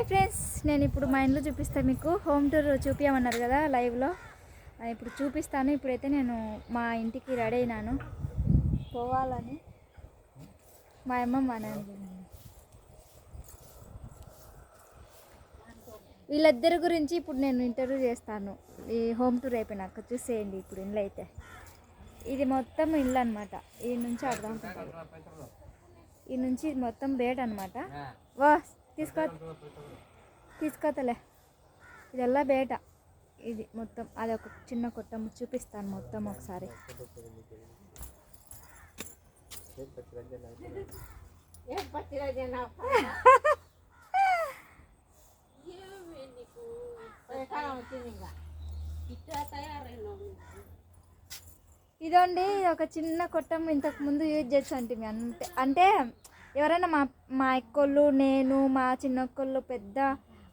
Hi friends నేను ఇప్పుడు మా ఇంట్లో చూపిస్తాను మీకు. హోమ్ టూర్ చూపించమన్నారు కదా లైవ్లో. ఇప్పుడు చూపిస్తాను. ఇప్పుడైతే నేను మా ఇంటికి రెడీ అయినాను. పోవాలని. మా అమ్మమ్మ నాన్న. వీళ్ళిద్దరి గురించి ఇప్పుడు నేను ఇంటర్వ్యూ చేస్తాను. ఈ హోమ్ టూర్ అయిపోయినాక చూసేయండి ఇప్పుడు ఇంట్లో అయితే. ఇది మొత్తం ఇల్లు అనమాట ఈ నుంచి అర్థం ఈ నుంచి మొత్తం బేట్ అనమాట వా తీసుకో తీసుకోతలే ఇదెల్లా బేట. ఇది మొత్తం అది ఒక చిన్న కొట్టం చూపిస్తాను మొత్తం ఒకసారి. ఇదండి ఒక చిన్న కొట్టం ఇంతకు ముందు యూజ్ చేసి అంటే అంటే ఎవరైనా మా మా అక్కోళ్ళు నేను మా చిన్నక్కోళ్ళు పెద్ద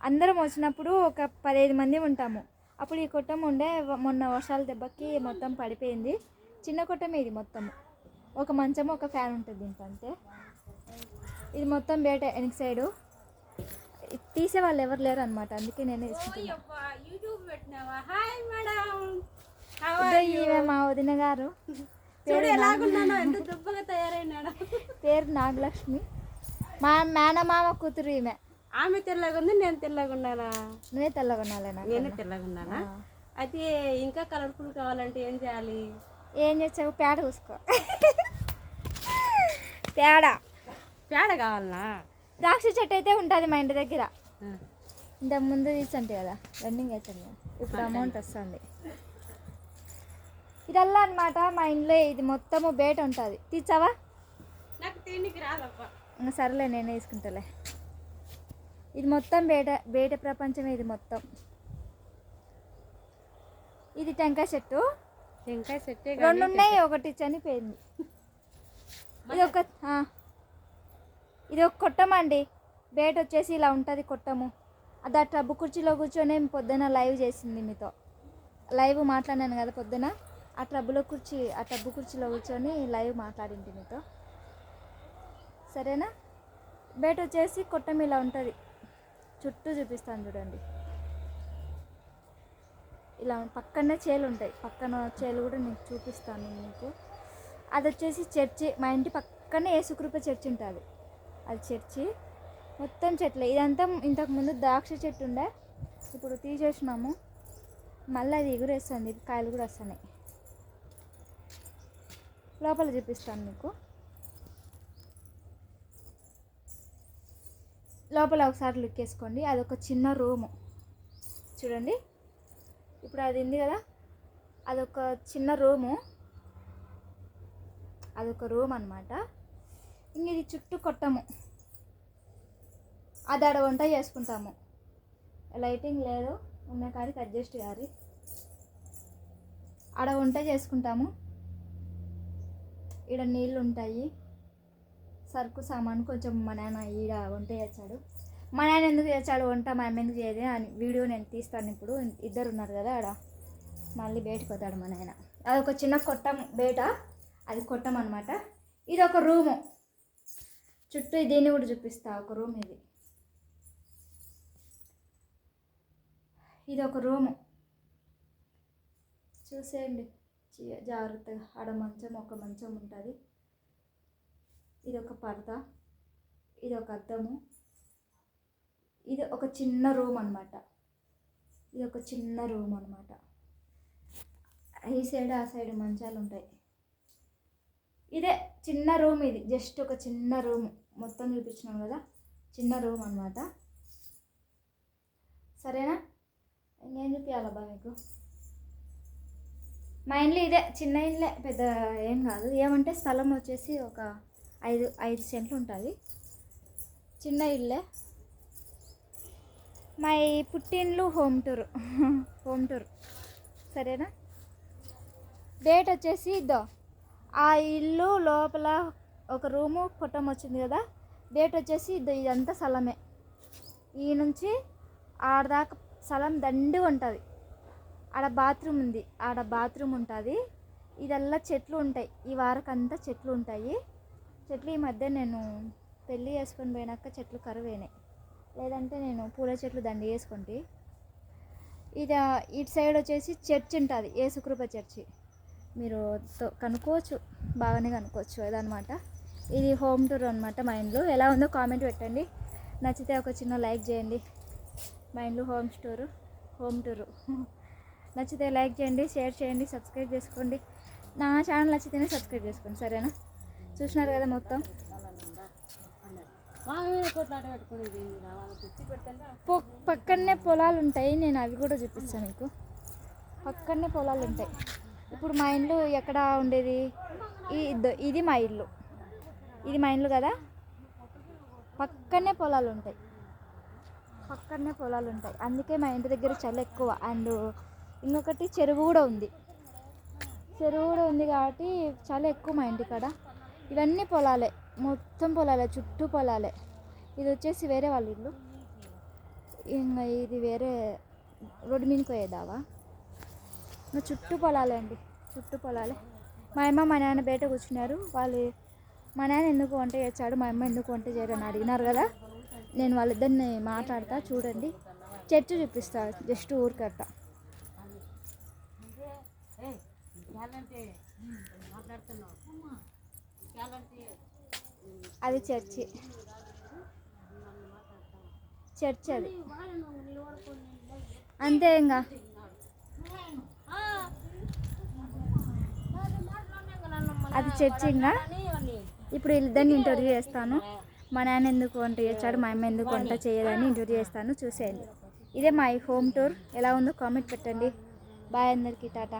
అందరం వచ్చినప్పుడు ఒక పదిహేను మంది ఉంటాము. అప్పుడు ఈ కొట్టం ఉండే మొన్న వర్షాల దెబ్బకి మొత్తం పడిపోయింది. చిన్న కొట్టం ఇది మొత్తం. ఒక మంచం ఒక ఫ్యాన్ ఉంటుంది దీంట్లో అంతే ఇది మొత్తం బయట వెనక సైడు. తీసే వాళ్ళు ఎవరు లేరు అనమాట అందుకే నేనే ఈమె మా వదిన గారు. చూడు ఎలాగున్నానో ఎంత దుబ్బగా తయారైనాడు. పేరు నాగలక్ష్మి. మా మేనమామ కూతురు ఈమె. ఆమె తెల్లగా ఉంది నేను తెల్లగా ఉన్నానా? నువ్వే తెల్లగొనాలి నాకు. నేను తెల్లగా ఉన్నానా? అయితే ఇంకా కలర్ఫుల్ కావాలంటే ఏం చేయాలి? ఏం చేసావు? పేడ చూసుకో. పేడ. పేడ కావాలనా? ద్రాక్ష చెట్టు అయితే ఉంటుంది మా ఇంటి దగ్గర. ఇంతకు ముందు తీసుంటే కదా రన్నింగ్ అవుతుంది ఇప్పుడు అమౌంట్ వస్తుంది. ఇదల్లా అనమాట మా ఇంట్లో ఇది మొత్తము బేట ఉంటుంది. తీర్చావా? నాకు తిండికి సరేలే నేనే తీసుకుంటాలే. ఇది మొత్తం బేట బేట ప్రపంచమే ఇది మొత్తం. ఇది టెంకాయ చెట్టు. టెంకాయ చెట్టే రెండు ఉన్నాయి ఒకటి చనిపోయింది. ఇది ఒక. ఇది ఒక కొట్టం అండి బేట వచ్చేసి ఇలా ఉంటుంది కొట్టము. అది ఆ టబ్బు కుర్చీలో కూర్చొని పొద్దున లైవ్ చేసింది మీతో. లైవ్ మాట్లాడాను కదా పొద్దున. ఆ టబ్బులో కుర్చీ ఆ టబ్బు కుర్చీలో కూర్చొని లైవ్ మాట్లాడింది మీతో సరేనా? బయట వచ్చేసి కొట్టం ఇలా ఉంటుంది. చుట్టూ చూపిస్తాను చూడండి. ఇలా పక్కనే చేలు ఉంటాయి. పక్కన చేలు కూడా నేను చూపిస్తాను మీకు. అది వచ్చేసి చర్చి. మా ఇంటి పక్కనే ఏసుకృప చర్చి ఉంటుంది. అది చర్చి. మొత్తం చెట్లే. ఇదంతా ఇంతకు ముందు ద్రాక్ష చెట్టు ఉండే. ఇప్పుడు తీసేసినాము. మళ్ళీ అది ఎగురేస్తుంది. కాయలు కూడా వస్తున్నాయి. లోపల చూపిస్తాను మీకు. లోపల ఒకసారి లుక్ వేసుకోండి. అదొక చిన్న రూము చూడండి. ఇప్పుడు అది ఉంది కదా. అదొక చిన్న రూము అదొక రూమ్ అనమాట ఇంక ఇది చుట్టూ కొట్టము. అది వంట చేసుకుంటాము. లైటింగ్ లేదు. ఉన్న కాడికి అడ్జస్ట్ గారి ఆడ వంట చేసుకుంటాము. ఈడ నీళ్ళు ఉంటాయి సరుకు సామాను కొంచెం మా నాన్న ఈడ వంట చేస్తాడు. మా నాన్న ఎందుకు చేస్తాడు వంట? మా అమ్మ ఎందుకు చేయదు అని వీడియో నేను తీస్తాను ఇప్పుడు. ఇద్దరు ఉన్నారు కదా ఆడ. మళ్ళీ బయటకు పోతాడు మా నాయన. అది ఒక చిన్న కొట్టం బయట అది కొట్టం అనమాట ఇది ఒక రూము. చుట్టూ దీన్ని కూడా చూపిస్తా. ఒక రూమ్ ఇది. ఇది ఒక రూము. చూసేయండి. జాగ్రత్తగా ఆడ మంచం ఒక మంచం ఉంటుంది. ఇది ఒక పర్ద ఇది ఒక అద్దము. ఇది ఒక చిన్న రూమ్ అనమాట ఇది ఒక చిన్న రూమ్ అనమాట ఈ సైడ్ ఆ సైడ్ మంచాలు ఉంటాయి. ఇదే చిన్న రూమ్ ఇది. జస్ట్ ఒక చిన్న రూమ్. మొత్తం చూపించినాం కదా. చిన్న రూమ్ అనమాట సరేనా? ఇంకేం చూపించాలబ్బా మీకు మా ఇల్లు ఇదే చిన్న ఇల్లే పెద్ద ఏం కాదు. ఏమంటే స్థలం వచ్చేసి ఒక ఐదు ఐదు సెంట్లు ఉంటుంది. చిన్న ఇల్లే మా పుట్టిండ్లు హోమ్ టూర్ హోమ్ టూర్. సరేనా? డేట్ వచ్చేసి ఇద్దో ఆ ఇల్లు లోపల ఒక రూము కొట్టం వచ్చింది కదా? డేట్ వచ్చేసి ఇద్దో ఇదంతా స్థలమే. ఈ నుంచి ఆడదాకా స్థలం దండి ఉంటుంది. ఆడ బాత్రూమ్ ఉంది. ఆడ బాత్రూమ్ ఉంటుంది. ఇదల్లా చెట్లు ఉంటాయి. ఈ వారకంతా చెట్లు ఉంటాయి. చెట్లు ఈ మధ్య నేను పెళ్ళి చేసుకొని పోయినాక చెట్లు కరువైనాయి. లేదంటే నేను పూల చెట్లు దండి వేసుకుంటే ఇది ఇటు సైడ్ వచ్చేసి చర్చ్ ఉంటుంది. ఏసుకృప చర్చి. మీరు కనుక్కోవచ్చు. బాగానే కనుక్కోవచ్చు అదనమాట ఇది హోమ్ టూర్ అనమాట మా ఇంట్లో ఎలా ఉందో కామెంట్ పెట్టండి. నచ్చితే ఒక చిన్న లైక్ చేయండి. మా ఇంట్లో హోమ్ స్టోరు హోమ్ టూరు. నచ్చితే లైక్ చేయండి షేర్ చేయండి సబ్స్క్రైబ్ చేసుకోండి. నా ఛానల్ నచ్చితేనే సబ్స్క్రైబ్ చేసుకోండి సరేనా? చూసినారు కదా మొత్తం? పక్కనే పొలాలు ఉంటాయి నేను అవి కూడా చూపిస్తాను మీకు. పక్కనే పొలాలు ఉంటాయి. ఇప్పుడు మా ఇల్లు ఎక్కడ ఉండేది? ఇది మా ఇల్లు. ఇది మా ఇల్లు కదా? పక్కనే పొలాలు ఉంటాయి. పక్కనే పొలాలు ఉంటాయి. అందుకే మా ఇంటి దగ్గర చలి ఎక్కువ. అండ్ ఇంకొకటి చెరువు కూడా ఉంది. చెరువు కూడా ఉంది కాబట్టి చాలా ఎక్కువ మా ఇంటి కాడ. ఇవన్నీ పొలాలే మొత్తం పొలాలే చుట్టూ పొలాలే. ఇది వచ్చేసి వేరే వాళ్ళ ఇల్లు. ఇంకా ఇది వేరే రోడ్డు మీదకి పోయేదావా? ఇంకా చుట్టూ పొలాలే అండి చుట్టూ పొలాలే. మా అమ్మ మా నాన్న బయట కూర్చున్నారు. వాళ్ళు మా నాన్న ఎందుకు వంట చేశాడు మా అమ్మ ఎందుకు వంట చేయరని అడిగినారు కదా. నేను వాళ్ళిద్దరిని మాట్లాడతా చూడండి. చర్చ్ చూపిస్తా జస్ట్ ఊరికట్టా. అది చర్చి. చర్చ్ అది. అంతే ఇంకా అది చర్చ్ ఇంకా ఇప్పుడు వీళ్ళిద్దరిని ఇంటర్వ్యూ చేస్తాను. మా నాన్న ఎందుకు వంట చేస్తాడు మా అమ్మ ఎందుకు వంట చేయదని ఇంటర్వ్యూ చేస్తాను. చూసేయండి. ఇదే మా హోమ్ టూర్. ఎలా ఉందో కామెంట్ పెట్టండి. బాయ్ అందరికీ టాటా.